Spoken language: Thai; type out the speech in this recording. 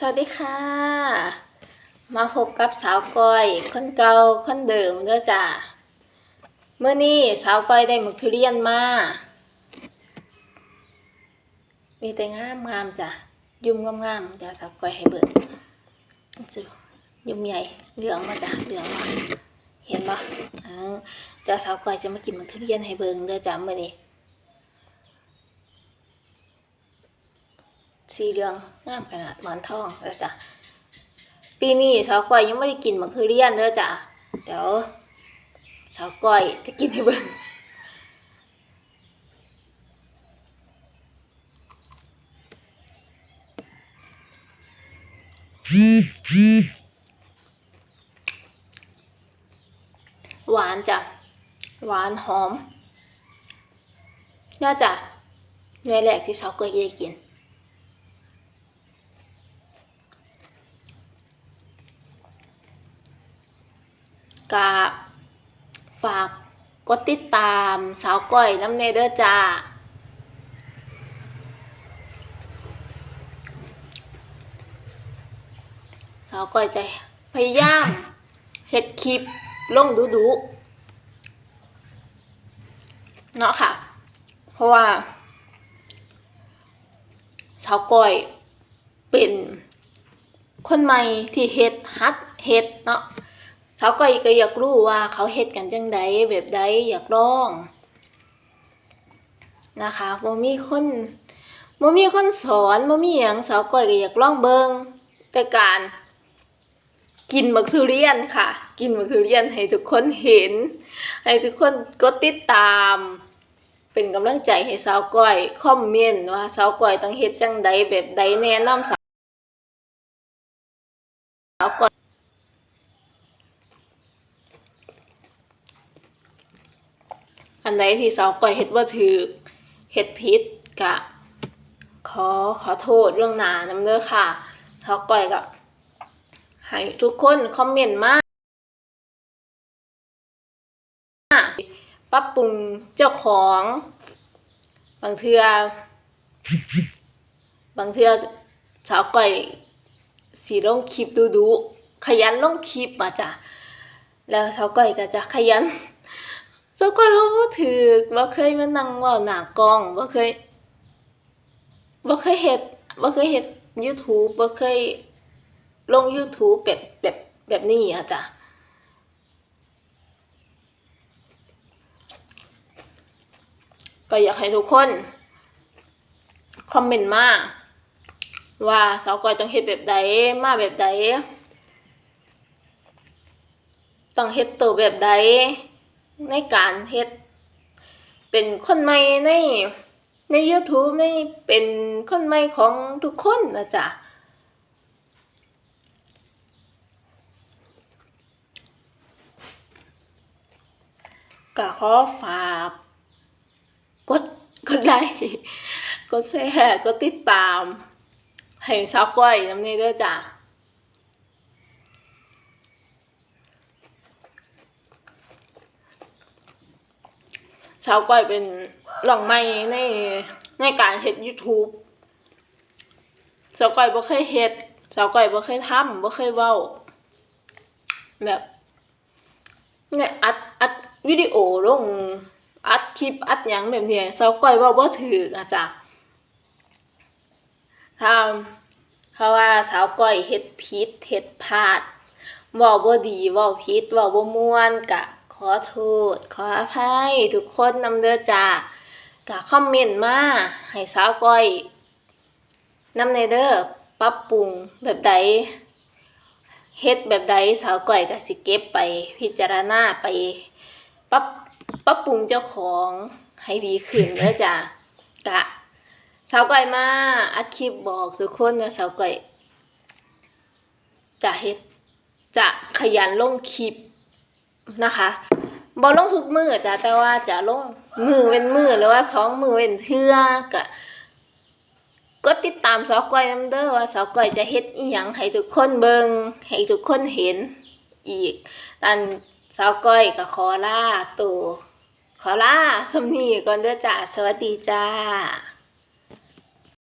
สวัสดีค่ะ มาพบกับสาวก้อยคนเก่าคนเดิมเด้อจ้ะเมื่อนี้สาวก้อยได้หมึกทุเรียนมา มีแต่งามงามจ้ะยุ่มงามๆเดี๋ยวสาวก้อยให้เบิ่งจุยุ่มใหญ่เหลืองมาจ้ะเหลืองมาเห็นปะเดี๋ยวสาวก้อยจะมากินหมึกทุเรียนให้เบิงเด้อจ้ะมื่อนี้ สีเหลืองงามขนาดหมอนทองแล้วจ้ะปีนี้สาวก้อยยังไม่ได้กินมะเขือเรียนเด้อจ้ะเดี๋ยวสาวก้อยจะกินให้เบิ่งหวานจ้ะ หวานหอมน่าจะเนื้อแรกที่สาวก้อยจะได้กิน กะฝากกดติดตามสาวก้อยน้ำเนเด้อจ้าสาวก้อยจะพยายามเฮ็ดคลิปลงดูดูๆเนาะค่ะ เพราะว่าสาวก้อยเป็นคนใหม่ที่เฮ็ดฮัดเฮ็ดเนาะ สาวก็ก็อยากรู้ว่าเขาเฮ็ดกันจังใดแบบใดอยากลองนะคะบ่มีคนบ่มีคนสอนบ่มีหยังสาวก้อยก็อยากลองเบิงแต่การกินมะทุเรียนค่ะ กินมะทุเรียนให้ทุกคนเห็น ให้ทุกคนกดติดตาม เป็นกำลังใจให้สาวก้อยคอมเมนต์ว่าสาวก้อยต้องเฮ็ดจังใดแบบใดแนะนำสาวก้อย อันใดที่สาวก้อยเฮ็ดว่าถือเฮ็ดผิดกะ ขอขอโทษเรื่องหนานำเด้อค่ะสาวก้อยก็ให้ทุกคนคอมเมนต์มาปรับปรุงเจ้าของ บางเทือบางเทือสาวก้อยสีลงคลิปดูดูขยันลงคลิปมาจ้ะแล้วสาวก้อยก็จะขยัน เจ้าก็เราบ่ถือบ่เคยมานั่งเว้าหน้ากล้องบ่เคยบ่เคยเฮ็ดบ่เคยเฮ็ด YouTube บ่เคยลง YouTube แบบแบบแบบนี้อะจ้ะก็อยากให้ทุกคน คอมเมนต์มาว่าสาวก้อยต้องเฮ็ดแบบใดมาแบบใดต้องเฮ็ดตัวแบบใด ในการเฮ็ด เป็นคนใหม่ในใน YouTube ในเป็นคนใหม่ของทุกคนนะจ๊ะก็ขอฝากกดกดไลค์กดแชร์กดติดตาม ให้สาวก้อยน้ำนี้ด้อจ้ะ ชาวก้อยเป็นหล่องไม้ในในการเฮ็ด YouTube สาวก้อยบ่เคยเฮ็ดสาวก้อยบ่เคยทำบ่เคยเว้า แบบเนี่ยอัดอัดวิดีโอลงอัดคลิปอัดหยังแบบเนี้ยสาวก้อยเว้าบ่ถูกอะจ้ะถ้าเพราะว่าสาวก้อยเฮ็ดผิดเฮ็ดพลาดเว้าบ่ดีเว้าผิดเว้าบ่ม่วนกะ อโทษ ขออภัย ทุกคนนำเด้อจ้ากะคอมเมนต์มาให้สาวก้อยนำในเด้อปรับปรุงแบบใดเฮ็ดแบบใดสาวก้อยก็สิเก็บไปพิจารณาไปปรับปรับปรุงเจ้าของให้ดีขึ้นเด้อจ้ากะสาวก้อยมาอัดคลิปบอกทุกคนว่าสาวก้อยจะเฮ็ดจะขยันลงคลิป นะคะบอลลงทุกมือจ้ะแต่ว่าจะลงมือเป็นมือหรือว่าสองมือเป็นเทือกะก็ติดตามสาวก้อยน้ำเด้อว่าสาวก้อยจะเฮ็ดอีหยังให้ทุกคนเบิงให้ทุกคนเห็นอีกตันสาวก้อยก็ขอลาตัวขอลาสำนีก่อนเด้อจ้ะสวัสดีจ้า